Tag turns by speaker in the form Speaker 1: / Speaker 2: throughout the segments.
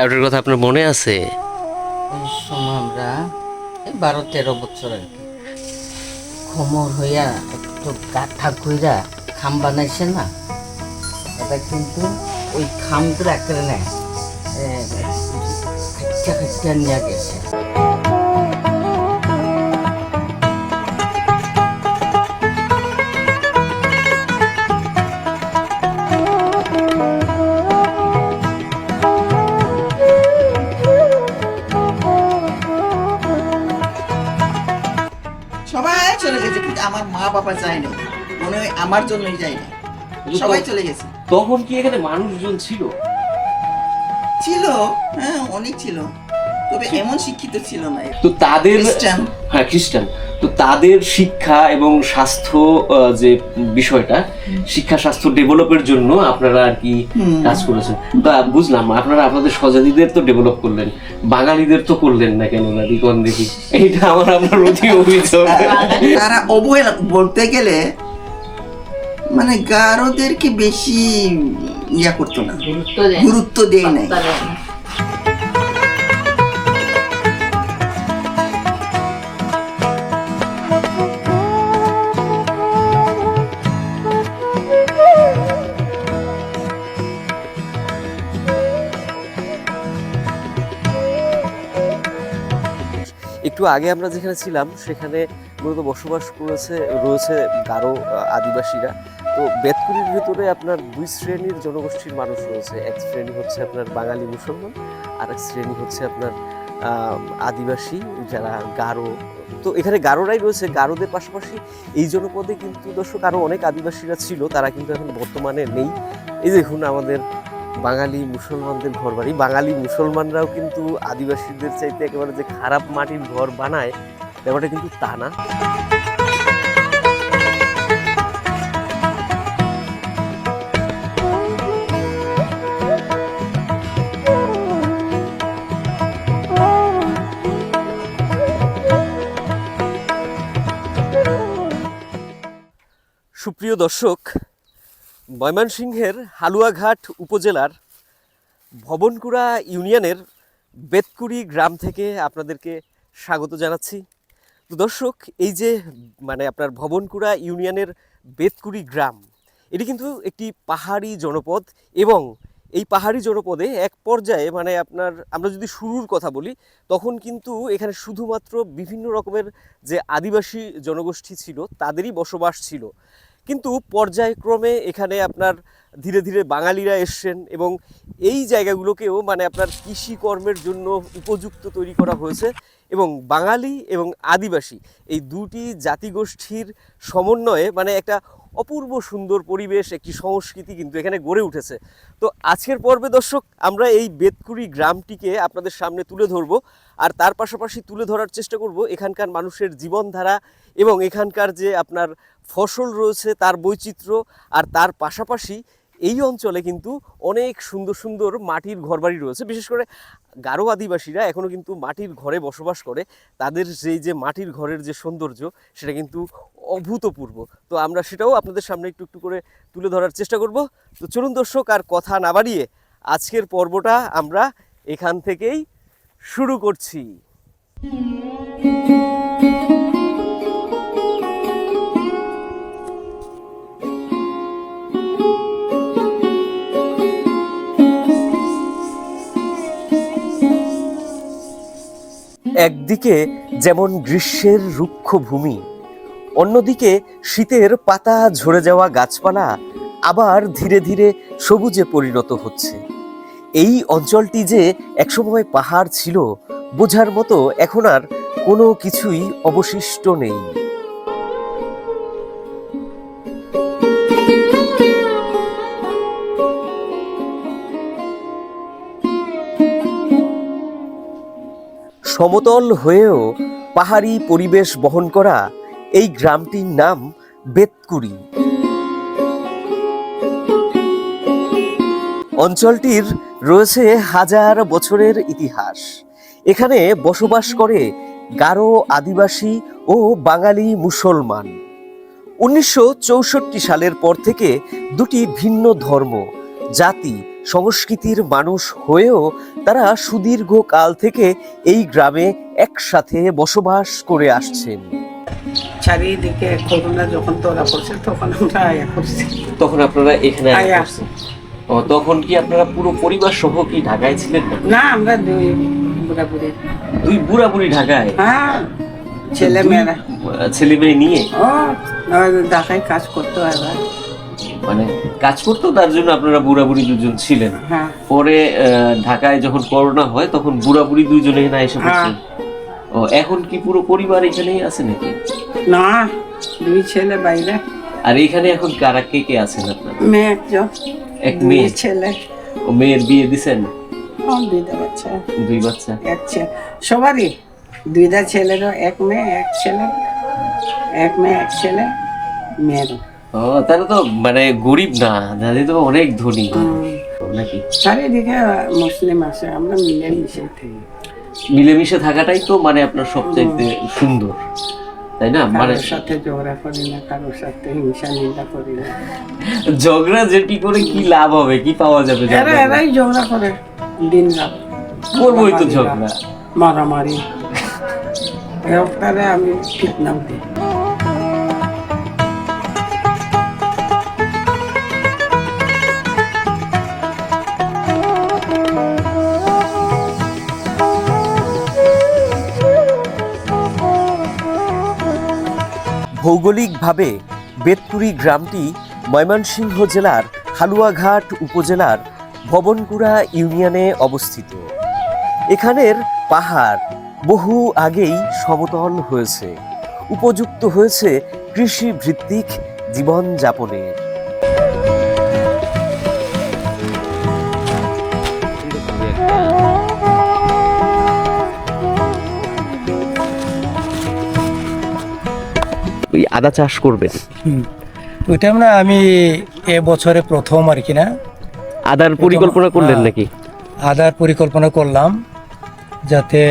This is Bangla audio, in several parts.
Speaker 1: ডায়টের কথা আপনার মনে আছে?
Speaker 2: আমরা বারো, তেরো বছর আর কি। খমর হইয়া একটু গাঠা কইরা খাম বানাইছে না এটা কিন্তু ওই খামগুলো একেবারে নেয় খাচ্চা খাচ্চা নিয়ে গেছে।
Speaker 3: বাবা যায় না মনে হয় আমার জন্যই যায় না সবাই চলে গেছে।
Speaker 1: তখন কি এখানে মানুষজন ছিল?
Speaker 3: ছিল হ্যাঁ অনেক ছিল। তবে এমন শিক্ষিত ছিল না
Speaker 1: তো তাদের হ্যাঁ খ্রিস্টান। তো তাদের শিক্ষা এবং স্বাস্থ্য যে বিষয়টা শিক্ষা স্বাস্থ্য ডেভেলপের জন্য আপনারা আর কি কাজ করেছেন। তা বুঝলাম আপনারা আপনাদের স্বজাতিদের তো ডেভেলপ করলেন বাঙালিদের তো করলেন না কেন না দিকন দেখি? এইটা আমার আপনার অতি অভিযোগ।
Speaker 3: তারা অবহেলা বলতে গেলে মানে গারোদেরকে বেশি ইয়া করতো না
Speaker 2: গুরুত্ব দেয়
Speaker 3: নাই।
Speaker 4: একটু আগে আমরা যেখানে ছিলাম, সেখানে মূলত বসবাস করেছে, রয়েছে গারো আদিবাসীরা। তো বেতকুলির ভিতরে আপনার দুই শ্রেণির জনগোষ্ঠীর মানুষ রয়েছে। এক শ্রেণি হচ্ছে আপনার বাঙালি মুসলমান, আর এক শ্রেণি হচ্ছে আপনার আদিবাসী যারা গারো। তো এখানে গারোরাই রয়েছে। গারোদের পাশাপাশি এই জনপদে কিন্তু দর্শক আরও অনেক আদিবাসীরা ছিল, তারা কিন্তু এখন বর্তমানে নেই। এই দেখুন আমাদের বাঙালি মুসলমানদের ঘর বাড়ি। বাঙালি মুসলমানরাও কিন্তু আদিবাসীদের চাইতে একেবারে যে খারাপ মাটির ঘর বানায়, ব্যাপারটা কিন্তু তা না। সুপ্রিয় দর্শক ময়মনসিংহের হালুয়াঘাট উপজেলার ভবনকুড়া ইউনিয়নের বেতকুড়ি গ্রাম থেকে আপনাদেরকে স্বাগত জানাচ্ছি। তো দর্শক, এই যে মানে আপনার ভবনকুড়া ইউনিয়নের বেতকুড়ি গ্রাম, এটি কিন্তু একটি পাহাড়ি জনপদ এবং এই পাহাড়ি জনপদে এক পর্যায়ে মানে আপনার আমরা যদি শুরুর কথা বলি, তখন কিন্তু এখানে শুধুমাত্র বিভিন্ন রকমের যে আদিবাসী জনগোষ্ঠী ছিল, তাদেরই বসবাস ছিল। কিন্তু পর্যায়ক্রমে এখানে আপনার ধীরে ধীরে বাঙালিরা এসছেন এবং এই জায়গাগুলোকেও মানে আপনার কৃষিকর্মের জন্য উপযুক্ত তৈরি করা হয়েছে এবং বাঙালি এবং আদিবাসী, এই দুটি জাতিগোষ্ঠীর সমন্বয়ে মানে একটা অপূর্ব সুন্দর পরিবেশ, একটি সংস্কৃতি কিন্তু এখানে গড়ে উঠেছে। তো আজকের পর্বে দর্শক, আমরা এই বেতকুড়ি গ্রামটিকে আপনাদের সামনে তুলে ধরবো আর তার পাশাপাশি তুলে ধরার চেষ্টা করব এখানকার মানুষের জীবনধারা এবং এখানকার যে আপনার ফসল রয়েছে, তার বৈচিত্র্য আর তার পাশাপাশি এই অঞ্চলে কিন্তু অনেক সুন্দর সুন্দর মাটির ঘরবাড়ি রয়েছে। বিশেষ করে গারো আদিবাসীরা এখনও কিন্তু মাটির ঘরে বসবাস করে। তাদের যেই যে মাটির ঘরের যে সৌন্দর্য, সেটা কিন্তু অভূতপূর্ব। তো আমরা সেটাও আপনাদের সামনে একটু একটু করে তুলে ধরার চেষ্টা করব। তো চলুন দর্শক, আর কথা না বাড়িয়ে আজকের পর্বটা আমরা এখান থেকেই শুরু করছি। একদিকে যেমন গ্রীষ্মের রুক্ষ ভূমি অন্যদিকে শীতের পাতা ঝরে যাওয়া গাছপালা আবার ধীরে ধীরে সবুজে পরিণত হচ্ছে। এই অঞ্চলটি যে একসময় পাহাড় ছিল, বোঝার মতো এখন আর কোনো কিছুই অবশিষ্ট নেই। সমতল হয়েও পাহাড়ি পরিবেশ বহন করা এই গ্রামটির নাম বেতকুড়ি। অঞ্চলটির রয়েছে হাজার বছরের ইতিহাস। এখানে বসবাস করে গারো আদিবাসী ও বাঙালি মুসলমান। উনিশশো চৌষট্টি সালের পর থেকে দুটি ভিন্ন ধর্ম, জাতি
Speaker 5: সংস্কৃতির মানুষ হয়েও তারা সুদীর্ঘ কাল থেকে এই গ্রামে একসাথে বসবাস করে আসছেন।
Speaker 6: চারিদিকে করোনা যখন ধরা পড়ছে তখন আমরা আয়া করছি।
Speaker 4: তখন আপনারা এখানে আয়া। করছেন। ও তখন কি আপনারা পুরো পরিবার সহ কি ঢাকায় ছিলেন না
Speaker 6: আমরা দুই বুড়াবুড়ি।
Speaker 4: দুই বুড়া বুড়ি ঢাকায়?
Speaker 6: হ্যাঁ ছেলে মেয়েরা
Speaker 4: ছেলে মেয়ে নিয়ে?
Speaker 6: ও ঢাকায় কাজ করতো এবার
Speaker 4: মানে কাজ করতো তার জন্য আপনারা বুড়া বুড়ি দুজন ছিলেন।
Speaker 6: হ্যাঁ।
Speaker 4: পরে ঢাকায় যখন করোনা হয় তখন বুড়া বুড়ি দুজনে না এসে পড়ছেন ও এখন কি পুরো পরিবার এখানেই আছে নাকি?
Speaker 6: না দুই ছেলে বাইরে।
Speaker 4: আর এখানে এখন কারা কে কে আছেন আপনার?
Speaker 6: মেয়ে একজন।
Speaker 4: এক মেয়ে?
Speaker 6: ছেলে।
Speaker 4: ও মেয়ের বিয়ে দিছেন?
Speaker 6: দুইটা বাচ্চা।
Speaker 4: দুই বাচ্চা?
Speaker 6: এক ছেলে। সবারই। দুইটা ছেলেরও এক মেয়ে এক ছেলে। এক মেয়ে এক ছেলে মেয়েরও।
Speaker 4: ও তাহলে তো মানে গরিব না দাদি তো অনেক ধনী। নাকি?
Speaker 6: চারিদিকে মুসলিম আছে আমরা মিলেমিশে থাকি।
Speaker 4: মিলেমিশে থাকাটাই তো মানে আপনার সবচাইতে সুন্দর তাই না? মানে
Speaker 6: সাথে ঝগড়া করি না কারোর সাথে হিংসা নিন্দা করি না।
Speaker 4: ঝগড়া যেটি করে কি লাভ হবে? কি পাওয়া যাবে
Speaker 6: এরা
Speaker 4: ঝগড়া করে?
Speaker 6: এরাই ঝগড়া করে দিন রাত।
Speaker 4: করবোই তো ঝগড়া।
Speaker 6: মারামারি। এরপরে আমি ঠিক নাম দিই।
Speaker 5: ভৌগোলিকভাবে বেতপুরি গ্রামটি ময়মনসিংহ জেলার হালুয়াঘাট উপজেলার ভবনকুড়া ইউনিয়নে অবস্থিত। এখানের পাহাড় বহু আগেই সমতল হয়েছে। উপযুক্ত হয়েছে কৃষিভিত্তিক জীবনযাপনের আদা চাষ করবেন?
Speaker 7: ওইটা না আমি এ বছরে প্রথম আর কি না?
Speaker 4: আদার পরিকল্পনা করলেন
Speaker 7: হ্যাঁ।
Speaker 4: নাকি?
Speaker 7: আদার পরিকল্পনা করলাম যাতে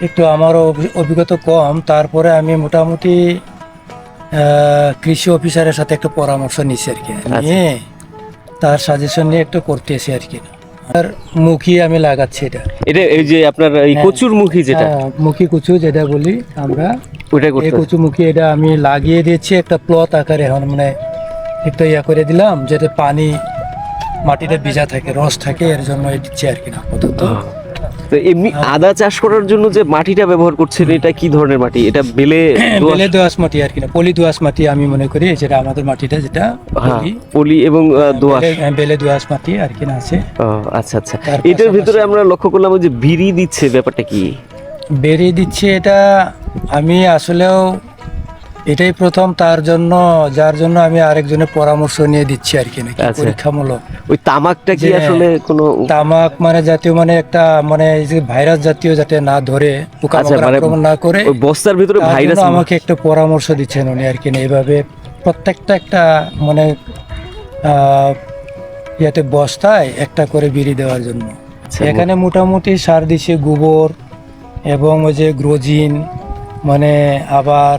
Speaker 7: একটু আমারও অভি- অভিজ্ঞতা কম তারপরে আমি মোটামুটি কৃষি অফিসারের সাথে একটু পরামর্শ নিছি আর কি। নিয়ে তার সাজেশন নিয়ে একটু করতেছি আর কি। আর মুখি আমি লাগাচ্ছি এটা।
Speaker 4: এটা এই যে আপনার এই
Speaker 7: হ্যাঁ।
Speaker 4: কচুর মুখী যেটা?
Speaker 7: মুখি মুখী কুচু যেটা বলি আমরা। ওটা
Speaker 4: করতে
Speaker 7: কচু মুখি এটা আমি লাগিয়ে দিয়েছি একটা প্লট আকারে। এখন মানে একটা ইয়া করে দিলাম যাতে পানি মাটিতে ভিজা থাকে রস থাকে এর জন্য দিচ্ছি আর কি না আপাতত
Speaker 4: তো এমনি আদা চাষ করার জন্য যে মাটিটা ব্যবহার করছেন এটা কি ধরনের মাটি? এটা বেলে দোআঁশ-
Speaker 7: বেলে দোয়াশ মাটি আর কি না পলি দোয়াশ মাটি আমি মনে করি যেটা আমাদের মাটিটা যেটা
Speaker 4: হ্যাঁ
Speaker 7: পলি,
Speaker 4: এবং দোয়াশ
Speaker 7: বেলে- হ্যাঁ, দোয়াশ মাটি আর কি না আছে।
Speaker 4: আচ্ছা আচ্ছা। এটার ভিতরে আমরা লক্ষ্য করলাম যে বিড়ি দিচ্ছে ব্যাপারটা কি?
Speaker 7: বেরিয়ে দিচ্ছে এটা আমি আসলেও এটাই প্রথম তার জন্য যার জন্য আমি আরেকজনের পরামর্শ নিয়ে দিচ্ছি আর কি নাকি
Speaker 4: আচ্ছা।
Speaker 7: পরীক্ষামূলক
Speaker 4: ওই তামাকটা কি আসলে কোনো
Speaker 7: তামাক মানে জাতীয় মানে একটা মানে এই যে ভাইরাস জাতীয় যাতে না ধরে পোকা
Speaker 4: আচ্ছা, মানে
Speaker 7: আক্রমণ না করে
Speaker 4: ওই বস্তার ভিতরে ভাইরাস
Speaker 7: আমাকে একটা পরামর্শ দিচ্ছেন উনি আর কি না এইভাবে প্রত্যেকটা একটা মানে আহ, ইয়াতে বস্তায় একটা করে বিড়ি দেওয়ার জন্য
Speaker 4: আচ্ছা,
Speaker 7: এখানে মোটামুটি সার দিছে গোবর এবং ওই যে গ্রোজিন মানে আবার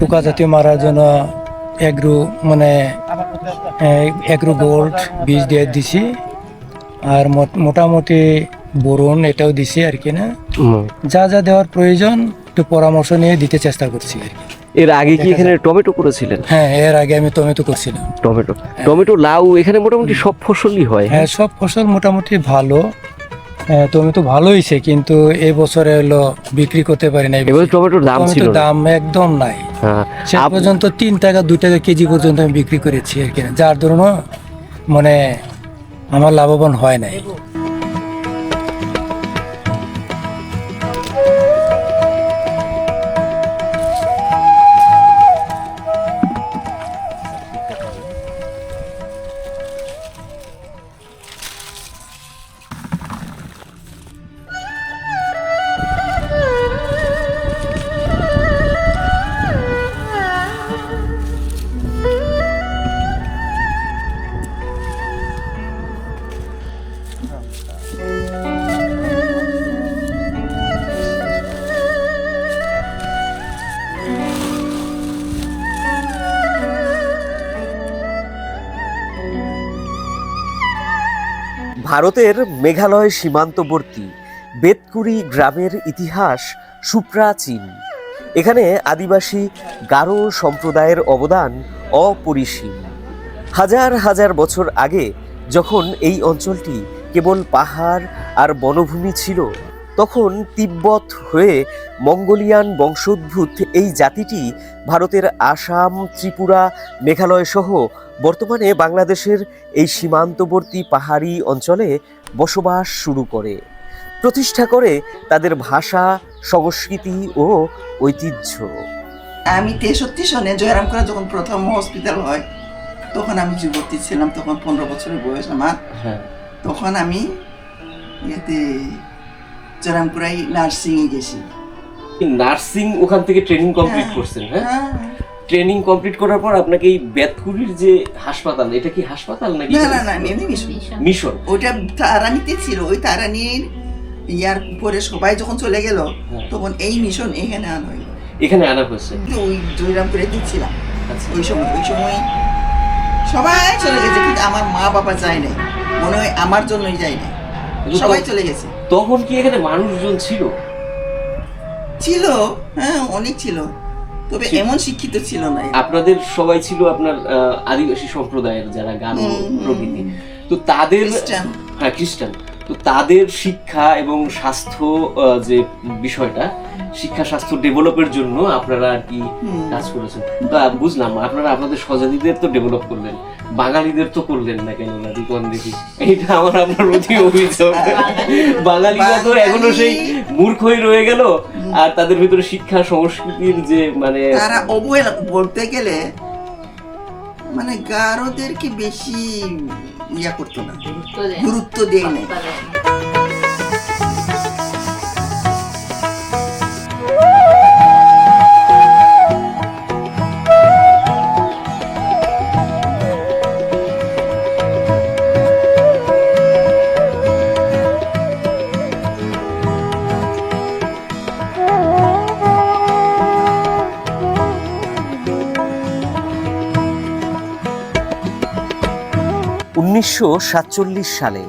Speaker 7: পোকা জাতীয় মারার জন্য এগ্রো মানে এগ্রো গোল্ড বীজ দিয়ে দিছি। আর মোট- মোটামুটি বোরন এটাও দিছি আর কি না? যা যা দেওয়ার প্রয়োজন একটু পরামর্শ নিয়ে দিতে চেষ্টা করছি আর কি।
Speaker 4: এর আগে কি এখানে টমেটো করেছিলেন?
Speaker 7: হ্যাঁ এর আগে আমি টমেটো করছিলাম।
Speaker 4: টমেটো। টমেটো লাউ এখানে মোটামুটি সব ফসলই হয়?
Speaker 7: হ্যাঁ সব ফসল মোটামুটি ভালো। হ্যাঁ, তো ভালো হয়েছে কিন্তু এই বছরে হলো বিক্রি করতে পারি নাই
Speaker 4: এবছর টমেটোর দাম ছিল না।
Speaker 7: দাম একদম নাই
Speaker 4: হ্যাঁ
Speaker 7: শেষ পর্যন্ত তিন টাকা দুই টাকা কেজি পর্যন্ত আমি বিক্রি করেছি আর কি। যার ধরুন মানে আমার লাভবান হয় নাই
Speaker 4: ভারতের মেঘালয় সীমান্তবর্তী বেতকুড়ি গ্রামের ইতিহাস সুপ্রাচীন। এখানে আদিবাসী গারো সম্প্রদায়ের অবদান অপরিসীম। হাজার হাজার বছর আগে যখন এই অঞ্চলটি কেবল পাহাড় আর বনভূমি ছিল, তখন তিব্বত হয়ে মঙ্গোলিয়ান বংশোদ্ভূত এই জাতিটি ভারতের আসাম, ত্রিপুরা মেঘালয় সহ বর্তমানে বাংলাদেশের এই সীমান্তবর্তী পাহাড়ি অঞ্চলে বসবাস শুরু করে। প্রতিষ্ঠা করে তাদের ভাষা সংস্কৃতি ও ঐতিহ্য।
Speaker 3: আমি তেষট্টি সনে জয়রামপুরা যখন প্রথম হসপিটাল হয় তখন আমি যুবতী ছিলাম তখন পনেরো বছরের বয়স আমার।
Speaker 1: হ্যাঁ।
Speaker 3: তখন আমি ইয়েতে জয়রামপুরাই নার্সিংয়ে গেছি।
Speaker 1: নার্সিং ওখান থেকে ট্রেনিং কমপ্লিট
Speaker 3: হ্যাঁ।
Speaker 1: করছেন হ্যাঁ?
Speaker 3: হ্যাঁ।
Speaker 1: ট্রেনিং কমপ্লিট করার পর আপনাকে এই বেতকুড়ির যে হাসপাতাল এটা কি হাসপাতাল নাকি?
Speaker 3: না না না এমনি মিশন।
Speaker 1: মিশন।
Speaker 3: ওটা তারানিতে ছিল ওই তারানির ইয়ার পরে সবাই যখন চলে গেল
Speaker 1: হ্যাঁ।
Speaker 3: তখন এই মিশন এখানে আনা হইল।
Speaker 1: এখানে আনা হয়েছে?
Speaker 3: ওই জয়রামপুরে দিচ্ছিলাম।
Speaker 1: আচ্ছা।
Speaker 3: ওই সময় ওই সময় সবাই চলে গেছে কিন্তু আমার মা বাবা যায় নাই। মনে হয় আমার জন্যই যায় নাই। সবাই চলে গেছে।
Speaker 1: তখন কি এখানে মানুষজন ছিল?
Speaker 3: ছিল হ্যাঁ অনেক ছিল। তবে। এমন শিক্ষিত ছিল না
Speaker 1: আপনাদের সবাই ছিল আপনার আদিবাসী সম্প্রদায়ের যারা গান প্রকৃতি তো তাদের হ্যাঁ খ্রিস্টান। তো তাদের শিক্ষা এবং স্বাস্থ্য যে বিষয়টা শিক্ষা স্বাস্থ্য ডেভেলপের জন্য আপনারা আর কি কাজ করেছেন। তো বুঝলাম আপনারা আপনাদের স্বজাতিদের তো ডেভেলপ করলেন বাঙালিদের তো করলেন না কেন না দিকন দেখি? এইটা আমার আপনার অতি অভিযোগ। বাঙালিরা তো এখনও সেই মূর্খই রয়ে গেল আর তাদের ভিতরে শিক্ষা সংস্কৃতির যে মানে
Speaker 3: তারা অবহেলা বলতে গেলে মানে গারোদেরকে বেশি ইয়া করতো না। গুরুত্ব দেয় না।
Speaker 4: উনিশশো সাতচল্লিশ সালে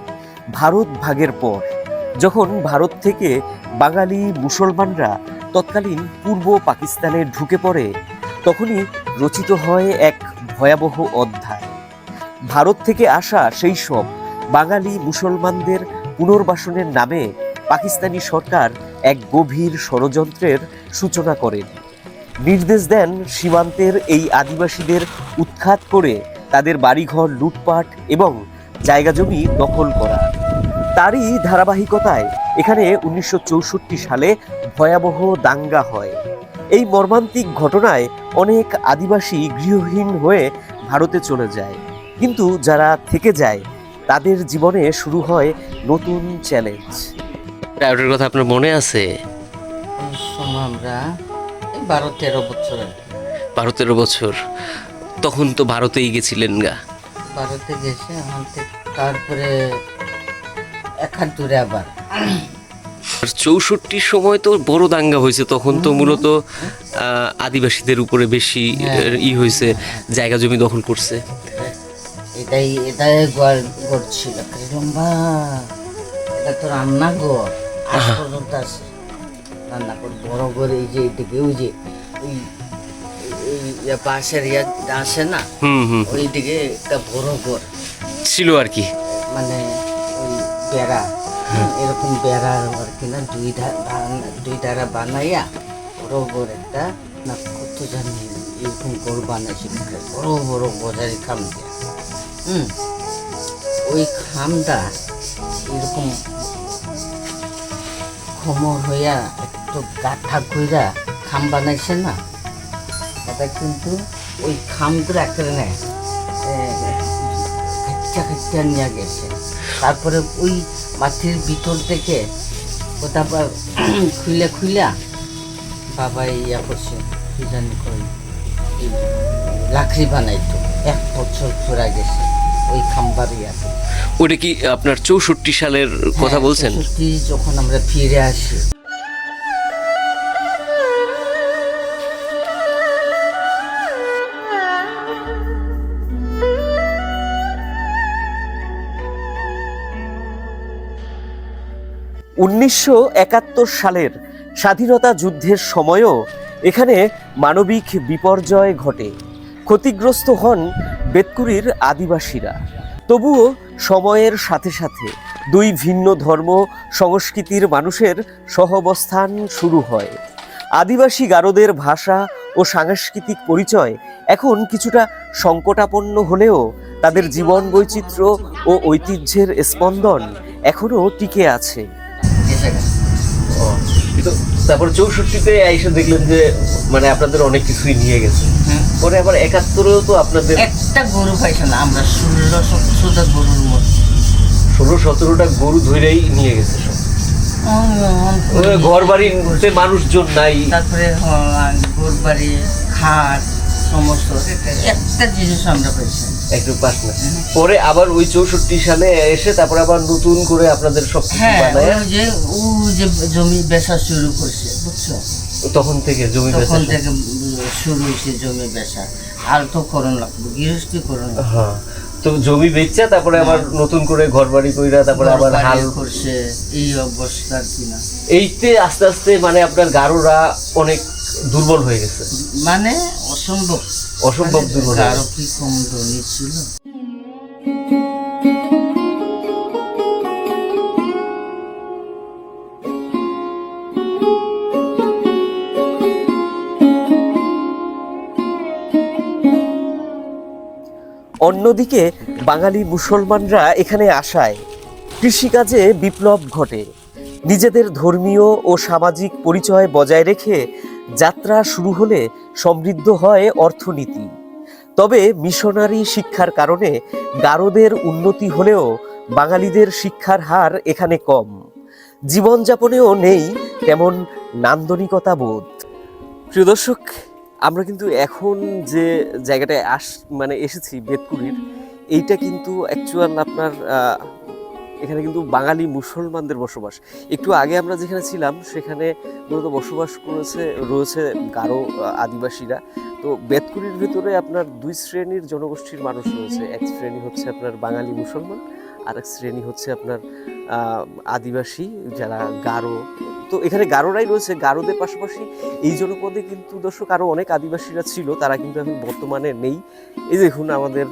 Speaker 4: ভারত ভাগের পর, যখন ভারত থেকে বাঙালি মুসলমানরা তৎকালীন পূর্ব পাকিস্তানে ঢুকে পড়ে, তখনই রচিত হয় এক ভয়াবহ অধ্যায়। ভারত থেকে আসা সেই সব বাঙালি মুসলমানদের পুনর্বাসনের নামে পাকিস্তানি সরকার এক গভীর ষড়যন্ত্রের সূচনা করেন। নির্দেশ দেন সীমান্তের এই আদিবাসীদের উৎখাত করে তাদের বাড়িঘর লুটপাট এবং জায়গা জমি দখল করা। তারই ধারাবাহিকতায় এখানে উনিশশো চৌষট্টি সালে ভয়াবহ দাঙ্গা হয়। এই মর্মান্তিক ঘটনায় অনেক আদিবাসী গৃহহীন হয়ে ভারতে চলে যায়। কিন্তু যারা থেকে যায় তাদের জীবনে শুরু হয় নতুন চ্যালেঞ্জ
Speaker 1: ডায়োডের কথা আপনার মনে আছে?
Speaker 2: আমরা বারো তেরো বছর
Speaker 1: বারো তেরো বছর। তখন তো ভারতেই গেছিলেন গা।
Speaker 2: ভারতে গেছে ওখান থেকে তারপরে এক দূরে আবার।
Speaker 1: চৌষট্টির সময় তো বড় দাঙ্গা হয়েছে তখন তো মূলত আদিবাসীদের উপরে বেশি ই হয়েছে জায়গা জমি দখল করছে।
Speaker 2: এটাই এটাই ঘর লম্বা এটা তো রান্নাঘর আজ পর্যন্ত আছে। রান্নাঘর বড় ঘর এই যে এদিকে ওই যে ওই ইয়া বাঁশের ইয়া আসে না
Speaker 1: হুম হুম।
Speaker 2: ওই দিকে একটা বড় ঘর।
Speaker 1: ছিল আর কি।
Speaker 2: মানে ওই বেড়া এরকম বেড়া আর কি না দুই দুই ধারা বানাইয়া বড় বড় একটা না কত জানি এরকম গরু বানাইছে বড় বড় বজারি খাম দিয়া। হুম। ওই খামটা এরকম খমর হইয়া একটু গাঠা কইরা খাম বানাইছে না এটা কিন্তু ওই খামগুলো একেবারে নেয় খাচ্চা খাচ্চা নিয়ে গেছে। তারপরে ওই মাটির ভিতর থেকে ওটা আবার খুলে খুইলা বাবা ইয়া করছে কি জানি কই লাকড়ি বানাইতো এক বছর পুরা গেছে ওই খাম্বার ইয়াতে।
Speaker 1: ওটা কি আপনার চৌষট্টি সালের কথা
Speaker 2: হ্যাঁ,
Speaker 1: বলছেন?
Speaker 2: যখন আমরা ফিরে আসি।
Speaker 4: উনিশশো একাত্তর সালের স্বাধীনতা যুদ্ধের সময়ও এখানে মানবিক বিপর্যয় ঘটে। ক্ষতিগ্রস্ত হন বেতকুরির আদিবাসীরা। তবুও সময়ের সাথে সাথে দুই ভিন্ন ধর্ম সংস্কৃতির মানুষের সহবস্থান শুরু হয়। আদিবাসী গারোদের ভাষা ও সাংস্কৃতিক পরিচয় এখন কিছুটা সংকটাপন্ন হলেও তাদের জীবন বৈচিত্র্য ও ঐতিহ্যের স্পন্দন এখনও টিকে আছে।
Speaker 1: কিন্তু তারপর চৌষট্টিতে এসে দেখলেন যে মানে আপনাদের অনেক কিছুই নিয়ে গেছে।
Speaker 2: হুম।
Speaker 1: পরে আবার একাত্তরেও তো আপনাদের
Speaker 2: একটা গরু পাইছে না আমরা ষোলো সতেরোটা গরুর মধ্যে।
Speaker 1: ষোলো সতেরোটা গরু ধরেই নিয়ে গেছে সব। ঘর বাড়িতে মানুষজন নাই।
Speaker 2: তারপরে গরু বাড়ি খাট সমস্ত একটা জিনিস আমরা পাইছি।
Speaker 1: একটু পাস না। পরে আবার ওই চৌষট্টি সালে এসে তারপরে আবার নতুন করে আপনাদের সব কিছু
Speaker 2: হ্যাঁ
Speaker 1: বানায়।
Speaker 2: ওই যে ও যে জমি বেচা শুরু করছে বুঝছ?
Speaker 1: তখন থেকে জমি বেচা
Speaker 2: তখন। থেকে শুরু হয়েছে জমি বেচা। আর তো করণ লাগবে গৃহস্থী করণ
Speaker 1: হ্যাঁ তো জমি বেচছে তারপরে আবার নতুন করে ঘর বাড়ি কইরা তারপরে আবার হাল
Speaker 2: করছে এই অবস্থা আর কি
Speaker 1: এইতে আস্তে আস্তে মানে আপনার গারোরা অনেক দুর্বল হয়ে গেছে।
Speaker 2: মানে অসম্ভব।
Speaker 1: অসম্ভব দুর্বল আরও
Speaker 2: কি কম ধনী ছিল
Speaker 4: অন্যদিকে বাঙালি মুসলমানরা এখানে আসায়। কৃষিকাজে বিপ্লব ঘটে। নিজেদের ধর্মীয় ও সামাজিক পরিচয় বজায় রেখে যাত্রা শুরু হলে সমৃদ্ধ হয় অর্থনীতি। তবে মিশনারি শিক্ষার কারণে গারোদের উন্নতি হলেও বাঙালিদের শিক্ষার হার এখানে কম। জীবনযাপনেও নেই তেমন নান্দনিকতা বোধ। প্রিয় দর্শক, আমরা কিন্তু এখন যে জায়গাটায় আস মানে এসেছি বেদপুরীর এইটা কিন্তু অ্যাকচুয়াল আপনার এখানে কিন্তু বাঙালি মুসলমানদের বসবাস। একটু আগে আমরা যেখানে ছিলাম, সেখানে মূলত বসবাস করেছে, রয়েছে গারো আদিবাসীরা। তো বেদকুরির ভিতরে আপনার দুই শ্রেণির জনগোষ্ঠীর মানুষ রয়েছে। এক শ্রেণি হচ্ছে আপনার বাঙালি মুসলমান, আর এক শ্রেণি হচ্ছে আপনার আদিবাসী যারা গারো। তো এখানে গারোরাই রয়েছে। গারোদের পাশাপাশি এই জনপদে কিন্তু দর্শক আরও অনেক আদিবাসীরা ছিল, তারা কিন্তু এখন বর্তমানে নেই। এই দেখুন আমাদের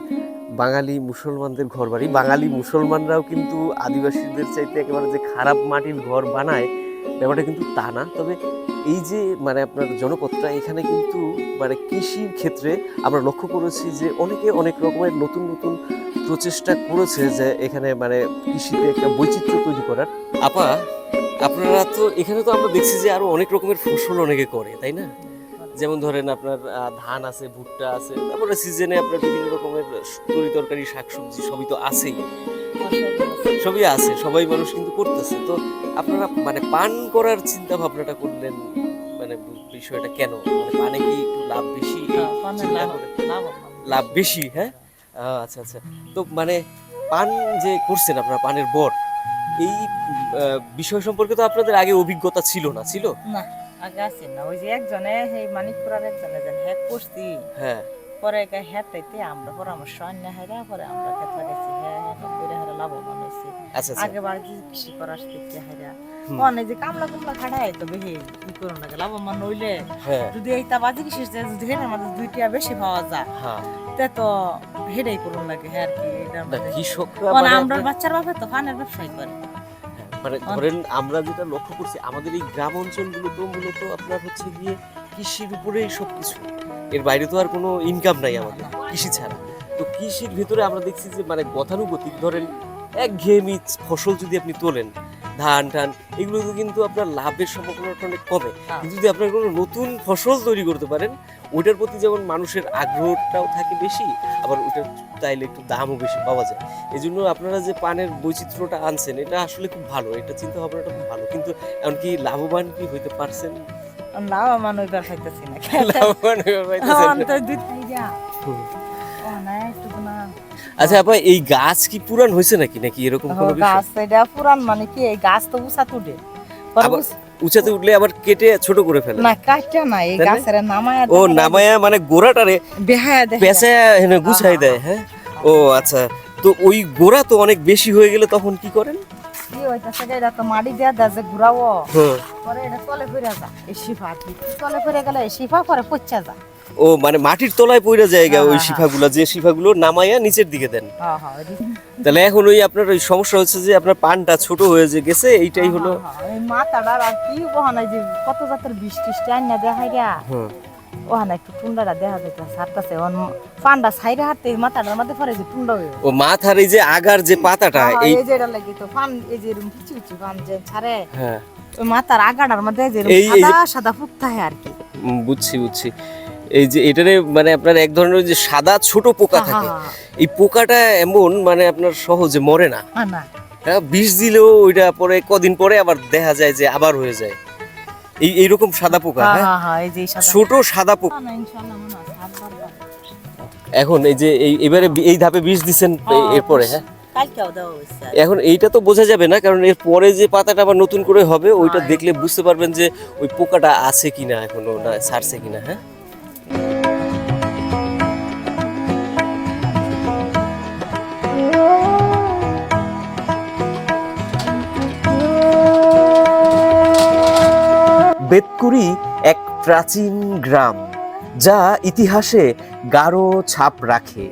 Speaker 4: বাঙালি মুসলমানদের ঘর বাড়ি। বাঙালি মুসলমানরাও কিন্তু আদিবাসীদের চাইতে একেবারে যে খারাপ মাটির ঘর বানায় ব্যাপারটা কিন্তু তা না। তবে এই যে মানে আপনার জনপদটা এখানে কিন্তু মানে কৃষির ক্ষেত্রে আমরা লক্ষ্য করেছি যে অনেকে অনেক রকমের নতুন নতুন প্রচেষ্টা করেছে যে এখানে মানে কৃষিতে একটা বৈচিত্র্য তৈরি করার। আপা আপনারা তো এখানে তো আমরা দেখছি যে আরও অনেক রকমের ফসল অনেকে করে তাই না? যেমন ধরেন আপনার ধান আছে ভুট্টা আছে তারপরে সিজনে আপনার বিভিন্ন রকমের তরি তরকারি শাকসবজি সবই তো আছেই। সবই আছে সবাই মানুষ কিন্তু করতেছে। তো আপনারা মানে পান করার চিন্তা ভাবনাটা করলেন মানে বিষয়টা কেন? মানে পানে কি একটু লাভ বেশি? লাভ বেশি হ্যাঁ? আচ্ছা আচ্ছা। তো মানে পান যে করছেন আপনারা পানের বর এই বিষয় সম্পর্কে তো আপনাদের আগে অভিজ্ঞতা ছিল না ছিল?
Speaker 8: না। আগে আছে না ওই যে একজনে সেই মানিকপুরার একজনে যেন হ্যাক করছি।
Speaker 4: হ্যাঁ।
Speaker 8: পরে একা হ্যাঁ তাইতে আমরা পরামর্শ অন্য হাইরা পরে আমরা ক্ষেত লাগাইছি হ্যাঁ হ্যাঁ করে হারা লাভবান হয়েছি।
Speaker 4: আচ্ছা আচ্ছা।
Speaker 8: আগে বার যে কৃষি করার শিখতে হাইরা।
Speaker 4: হুম।
Speaker 8: অনেক যে কামলা কুমলা তো বেশি ই করুন লাগে লাভবান হইলে।
Speaker 4: হ্যাঁ।
Speaker 8: যদি এই তা বাজি কৃষি যদি হেনের মধ্যে দুইটা বেশি পাওয়া যায়
Speaker 4: হ্যাঁ।
Speaker 8: তে তো হেডাই করুন লাগে হ্যাঁ আর কি
Speaker 4: না কৃষকরা
Speaker 8: মানে
Speaker 4: মানে
Speaker 8: আমরা বাচ্চার বাপে তো ফানের ব্যবসায় করে।
Speaker 4: হ্যাঁ, মানে ধরেন আমরা যেটা লক্ষ্য করছি আমাদের এই গ্রাম অঞ্চলগুলো তো মূলত আপনার হচ্ছে গিয়ে কৃষির উপরেই সব কিছু এর বাইরে তো আর কোনো ইনকাম নাই আমাদের কৃষি ছাড়া। তো কৃষির ভিতরে আমরা দেখছি যে মানে গতানুগতিক ধরেন এক ঘেয়েমি ফসল যদি আপনি তোলেন ধান টান এগুলো কিন্তু আপনার লাভের সম্ভাবনাটা অনেক কমে।
Speaker 8: হ্যাঁ।
Speaker 4: কিন্তু যদি আপনার কোনো নতুন ফসল তৈরি করতে পারেন ওইটার প্রতি যেমন মানুষের আগ্রহটাও থাকে বেশি আবার ওইটার চাইলে একটু দামও বেশি পাওয়া যায়। এই জন্য আপনারা যে পানের বৈচিত্র্যটা আনছেন এটা আসলে খুব ভালো এটা চিন্তা ভাবনাটা খুব ভালো। কিন্তু এমনকি লাভবান কি হইতে পারছেন?
Speaker 8: লাভবান ওইবার খাইতেছি না।
Speaker 4: লাভবান আচ্ছা আপা এই গাছ কি পুরান হয়েছে নাকি? নাকি এরকম কোনো
Speaker 8: গাছ এটা পুরান মানে কি এই গাছ তো উঁচা তুলে
Speaker 4: উঁচাতে উঠলে আবার কেটে ছোট করে ফেলে।
Speaker 8: না কাটটা না এই গাছের নামায়
Speaker 4: ও নামায়া মানে গোড়াটারে
Speaker 8: বেহায়া
Speaker 4: পেঁচায় এনে গুছাই দেয় হ্যাঁ? ও আচ্ছা। তো ওই গোড়া তো অনেক বেশি হয়ে গেলে তখন কি করেন?
Speaker 8: কি হইতাছে এটা তো মাটি দিয়া দেয় যে ঘুরাবো
Speaker 4: হ্যাঁ।
Speaker 8: পরে এটা তলে ফিরে যা এই শিফা। তলে ফিরে গেলে এই শিফা পরে পচা
Speaker 4: ও মানে মাটির তলায় পড়ে জায়গা
Speaker 8: হ্যাঁ,
Speaker 4: ওই
Speaker 8: হ্যাঁ,
Speaker 4: শিফাগুলো যে শিফাগুলো নামাইয়া নিচের দিকে দেন।
Speaker 8: হ্যাঁ
Speaker 4: তাহলে এখন ওই আপনার ওই সমস্যা হচ্ছে যে আপনার পানটা ছোট হয়ে যে গেছে এইটাই হলো
Speaker 8: মাথাটার আর কি যে কত জাতের বিষ টিষ্টি আইনা দেখাই রা
Speaker 4: হ্যাঁ।
Speaker 8: ওখানে একটু টুন্ডাটা দেখা যেত সারতাছে ওন পান্ডা সাইডে হাঁটতে মাথাটার মধ্যে পরে যে টুন্ডা হয়ে
Speaker 4: ও মাথার এই যে আগার যে পাতাটা এই
Speaker 8: যে এটা লাগি তো পান এই যে এরকম কিছু কিছু পান যে ছাড়ে।
Speaker 4: হ্যাঁ।
Speaker 8: মাথার আগাটার মধ্যে যে সাদা সাদা ফুকতা হয় আর কি।
Speaker 4: বুঝছি বুঝছি। এই যে এটারে মানে আপনার এক ধরনের যে সাদা ছোট পোকা
Speaker 8: হ্যাঁ,
Speaker 4: থাকে।
Speaker 8: হ্যাঁ,
Speaker 4: এই পোকাটা এমন মানে আপনার সহজে মরে না।
Speaker 8: হ্যাঁ,
Speaker 4: হ্যাঁ, বিষ দিলেও ওইটা পরে কদিন পরে আবার দেখা যায় যে আবার হয়ে যায়। এই এইরকম সাদা পোকা
Speaker 8: হ্যাঁ
Speaker 4: হ্যাঁ?
Speaker 8: হ্যাঁ হ্যাঁ এই যে এই সাদা
Speaker 4: ছোট সাদা পোকা।
Speaker 8: মনে হয়।
Speaker 4: এখন এই যে এই এবারে এই ধাপে বিষ দিচ্ছেন
Speaker 8: হ্যাঁ,
Speaker 4: এরপরে হ্যাঁ? এখন এইটা তো বোঝা যাবে না কারণ এর পরে যে পাতাটা আবার নতুন করে হবে ওইটা দেখলে বুঝতে পারবেন যে ওই পোকাটা আছে কিনা এখনও না ছাড়ছে কিনা হ্যাঁ? বেতকুড়ি এক প্রাচীন গ্রাম, যা ইতিহাসে গাঢ় ছাপ রাখে।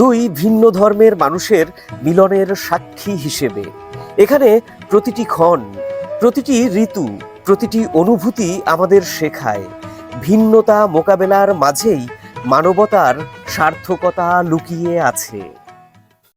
Speaker 4: দুই ভিন্ন ধর্মের মানুষের মিলনের সাক্ষী হিসেবে। এখানে প্রতিটি ক্ষণ, প্রতিটি ঋতু, প্রতিটি অনুভূতি আমাদের শেখায়। ভিন্নতা মোকাবেলার মাঝেই মানবতার সার্থকতা লুকিয়ে আছে।